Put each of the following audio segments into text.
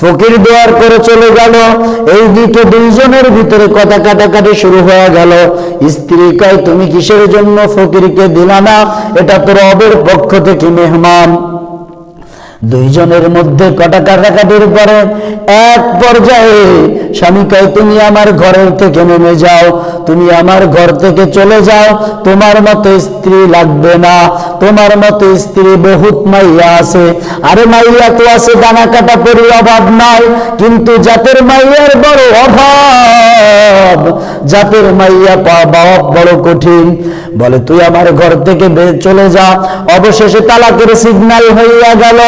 ফকির চলে গেল। এই ভিতরে কথা কাটাকাটি শুরু হয়ে গেল। স্ত্রী তুমি কিসের জন্য ফকিরকে দিলা না? এটা তো রবের পক্ষ থেকে মেহমান। দুইজনের মধ্যে কটা কাটাকাটির পরে এক পর্যায়ে, স্বামী কয়, তুমি আমার ঘরের থেকে নেমে যাও, তুমি আমার ঘর থেকে চলে যাও, তোমার মতো স্ত্রী লাগবে না, তোমার মতো স্ত্রী বহুত মাইয়া আছে। আরে মাইয়া তো আছে, দানা কাটা পরি অভাব নাই, কিন্তু জাতের মাইয়ার বড় অভাব। জাতের মাইয়া পাওয়া বড় কঠিন। বলে, তুই আমার ঘর থেকে বের চলে যা। অবশেষে তালাকের সিগন্যাল হইয়া গেল।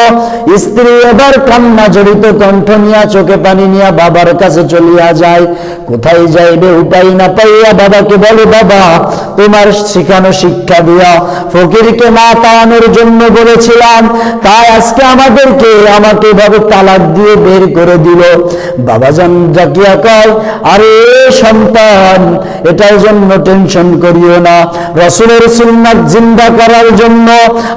স্ত্রী এবার কান্না জড়িত কণ্ঠ নিয়া চোখে পানি নিয়া বাবার কাছে চলিয়া যায়। কোথায় যাইবে উপায় না পাইয়া বাবাকে বলে বাবা, তোমার শিখানো শিক্ষা দিয়া। ফকিরকে মা তাড়ানোর জন্য বলেছিলাম, তাই আজকে আমাদেরকে আমাকে এভাবে তালাক দিয়ে বের করে দিল। বাবা জান জাকিয়া কয়, আরে সন্তান, এটার জন্য টেনশন করিও না। রসুলের সুন্নাত জিন্দা করার জন্য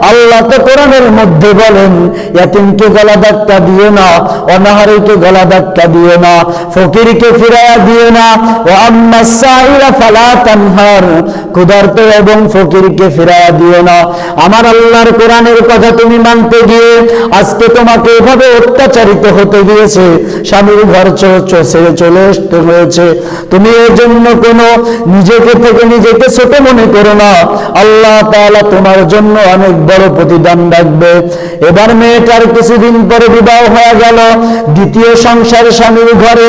আল্লাহ তো কোরআনের মধ্যে বলেন, ইয়াতিমকে গলা ধাক্কা দিও না, অনাহারীকে গলা ধাক্কা দিও না, ফকিরকে ফিরাইয়া দিও না। ও আম্মা সাইরা ফালা তানহার, ক্ষুধার্ত এবং ফকিরকে ফিরাইয়া দিও না। আমার আল্লাহর কোরআনের কথা তুমি মানতে গিয়ে আজকে তোমাকে এভাবে অত্যাচারিত হতে গিয়েছে স্বামীর ঘর চ- চ- ছেড়ে চলে আসতে হয়েছে। তুমি এর জন্য কোনো নিজেকে থেকে নিজেকে ছোট মনে করো না। আল্লাহ তাআলা তোমার জন্য অনেক বড় প্রতিদান রাখবে। এবার মেয়েটার কিছুদিন পরে বিবাহ হয়ে গেল। দ্বিতীয় সংসার স্বামীর ঘরে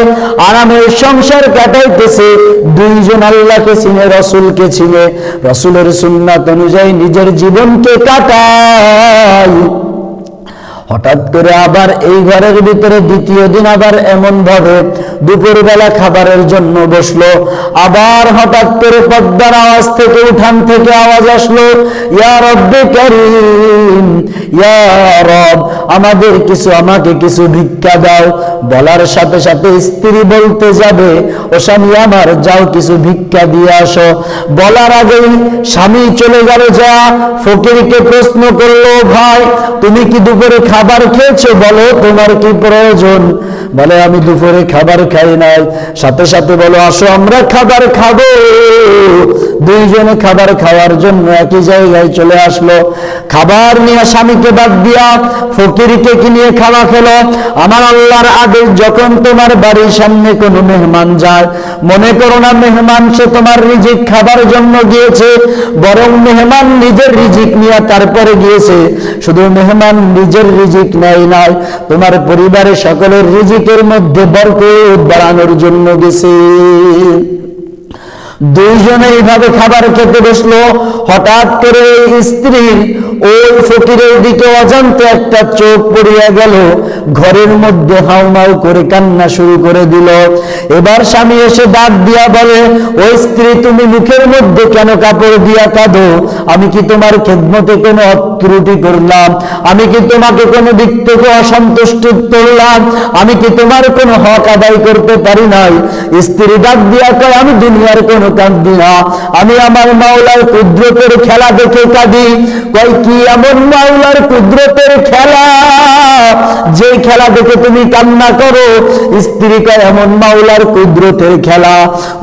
আরামের সংসার কাটাইতেছে। দুইজন আল্লাহকে চিনে, রসুলকে চিনে। রসুলের সুন্নাত অনুযায়ী নিজের জীবনকে কাটায় হঠাৎ করে আবার এই ঘরের ভিতরে দ্বিতীয় দিন আবার এমন ভাবে দুপুরবেলা খাবারের জন্য বসল। আবার হঠাৎ করে পদ্মার আওয়াজ থেকে, উঠান থেকে আওয়াজ আসলো আমাদের কিছু, আমাকে কিছু ভিক্ষা দাও। বলার সাথে সাথে স্ত্রী বলতে যাবে, ও স্বামী আমার, যাও কিছু ভিক্ষা দিয়ে আসো। বলার আগেই স্বামী চলে গেল যা ফকিরকে প্রশ্ন করল, ভাই, তুমি কি দুপুরে খাবার খেয়েছো বলো, তোমার কি প্রয়োজন? বলে, আমি দুপুরে খাবার খাই নাই। সাথে সাথে বলো, আসো, আমরা খাবার খাব। দুইজনে খাবার খাওয়ার জন্য একই জায়গায় চলে আসলো। খাবার নিয়ে স্বামীকে বাদ দিয়া, ফকিরকে কি নিয়ে খাওয়া খেলো? আমার আল্লাহর আদেশ, যখন তোমার বাড়ির সামনে কোনো মেহমান যায়, মনে করো না মেহমান, সে তোমার রিজিক খাবার জন্য গিয়েছে, বরং মেহমান নিজের রিজিক নিয়ে তারপরে গিয়েছে। শুধু মেহমান নিজের রিজিক নেয় নাই, তোমার পরিবারের সকলের রিজিকের মধ্যে বরকত বাড়ানোর জন্য গেছে। দুইজনে এইভাবে খাবার খেতে বসল। হঠাৎ করে স্ত্রীর ওই ফকিরের দিকে অজান্তে একটা চোখ পড়িয়া গেল। ঘরের মধ্যে হাউমাউ করে কান্না শুরু করে দিল। এবার স্বামী এসে ডাক দিয়া বলে, ওই স্ত্রী, তুমি মুখের মধ্যে কেন কাপড় দিয়া কাঁদো? আমি কি তোমার খেদমতে কোনো ত্রুটি করলাম? আমি কি তোমাকে কোনো দিক থেকে অসন্তুষ্ট করলাম? আমি কি তোমার কোনো হক আদায় করতে পারি নাই? স্ত্রী ডাক দিয়া কয়, আমি দুনিয়ার কোনো কাঁদি না। আমি আমার মাওলার কুদরতের খেলা দেখে কাঁদি। কয় কি এমন মাওলার কুদরতের খেলা? যে খেলা দেখে তুমি কান্না করো স্ত্রী কয় এমন মাওলার কুদরতের খেলা।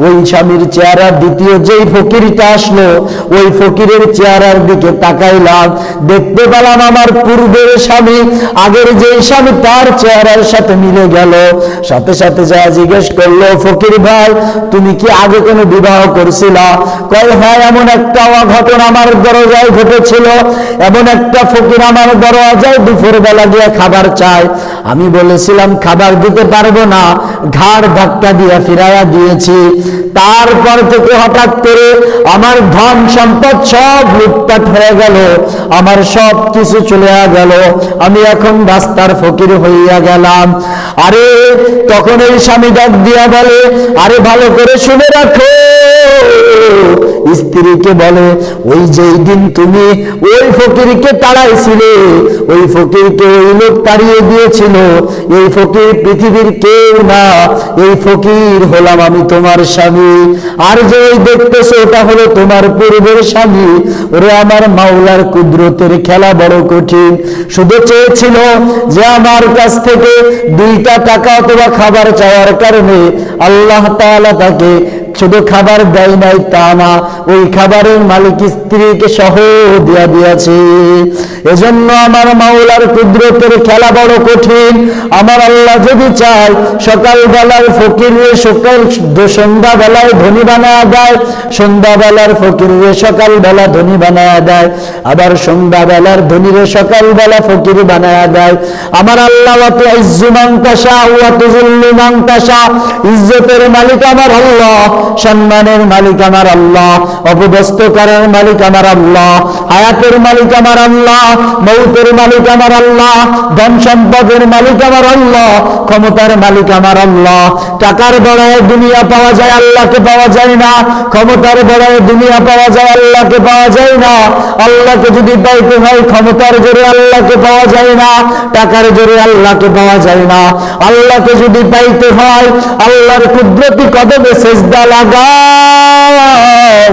ওই স্বামীর চেহারা দ্বিতীয় যেই ফকিরটা আসলো, ওই ফকিরের চেহারার দিকে তাকাইলাম। দেখতে পেলাম আমার পূর্বের স্বামী, আগের যেই স্বামী তার চেহারার সাথে মিলে গেল। সাথে সাথে যা জিজ্ঞেস করল, ফকির ভাই, তুমি কি আগে কোনো বিবাহ করছিলা? কয় হ্যাঁ এমন একটা অঘটন আমার দরজায় ঘটেছিল। এমন একটা ফকির আমার দরজায় দুপুর বেলা দিয়ে খাবার চায়। আমি বলেছিলাম, খাবার দিতে পারব না। ঘাড় ধাক্কা দিয়ে ফিরাইয়া দিয়েছি। তারপর থেকে হঠাৎ করে আমার ধন সম্পদ সব লুটপাট হয়ে গেল। আমার সব কিছু চলে গেল। আমি এখন রাস্তার ফকির হইয়া গেলাম। আরে, তখন এই স্বামী ডাক দিয়া বলে, আরে ভালো করে শুনে রাখো। স্ত্রীকে বলে, ওই যেই দিন তুমি ওই ফকিরকে তাড়াইছিলে, ওই ফকিরকে ওই লোক তাড়িয়ে দিয়েছিল, এই ফকির পৃথিবীর কেউ না, এই ফকির হলাম আমি তোমার স্বামী। আর যে ওই দেখতেছো ওটা হলো তোমার পূর্বের স্বামী। ওরে আমার মাওলার কুদরতের খেলা বড় কঠিন। শুধু চেয়েছিল যে আমার কাছ থেকে দুইটা টাকা অথবা খাবার চাওয়ার কারণে আল্লাহ তাকে শুধু খাবার দেয় নাই তা না, ওই খাবারের মালিক স্ত্রীকে সহ দিয়া দিয়েছে। এজন্য আমার মাওলার কুদরতের খেলা বড় কঠিন। আমার আল্লাহ যদি চায় সকাল বেলার ফকির সকাল সন্ধ্যা বেলায় ধনী বানায় দেয় সন্ধ্যা বেলার ফকির সকাল বেলা ধনী বানায় দেয়, আবার সন্ধ্যা বেলার ধনীরে সকাল বেলা ফকির বানায় দেয়। আমার আল্লাহ অত ইজ্জুমান তাসা ওয়াত জুল্লুমান তাসা ইজ্জতের মালিক আমার আল্লাহ। সম্মানের মালিক আমার আল্লাহ অপদস্থ করার মালিক আমার আল্লাহ, হায়াতের মালিক আমার আল্লাহ, মৌতের মালিক আমার আল্লাহ, ধন সম্পদের মালিক আমার আল্লাহ, ক্ষমতার মালিক আমার আল্লাহ। টাকার বড়ায় দুনিয়া পাওয়া যায়, আল্লাহকে পাওয়া যায় না। ক্ষমতার বড়ায় দুনিয়া পাওয়া যায়, আল্লাহকে পাওয়া যায় না। আল্লাহকে যদি পাইতে হয়, ক্ষমতার জোরে আল্লাহকে পাওয়া যায় না। টাকার জোরে আল্লাহকে পাওয়া যায় না। আল্লাহকে যদি পাইতে হয়, আল্লাহর কুদরতি কদমে সেজদা লাগাও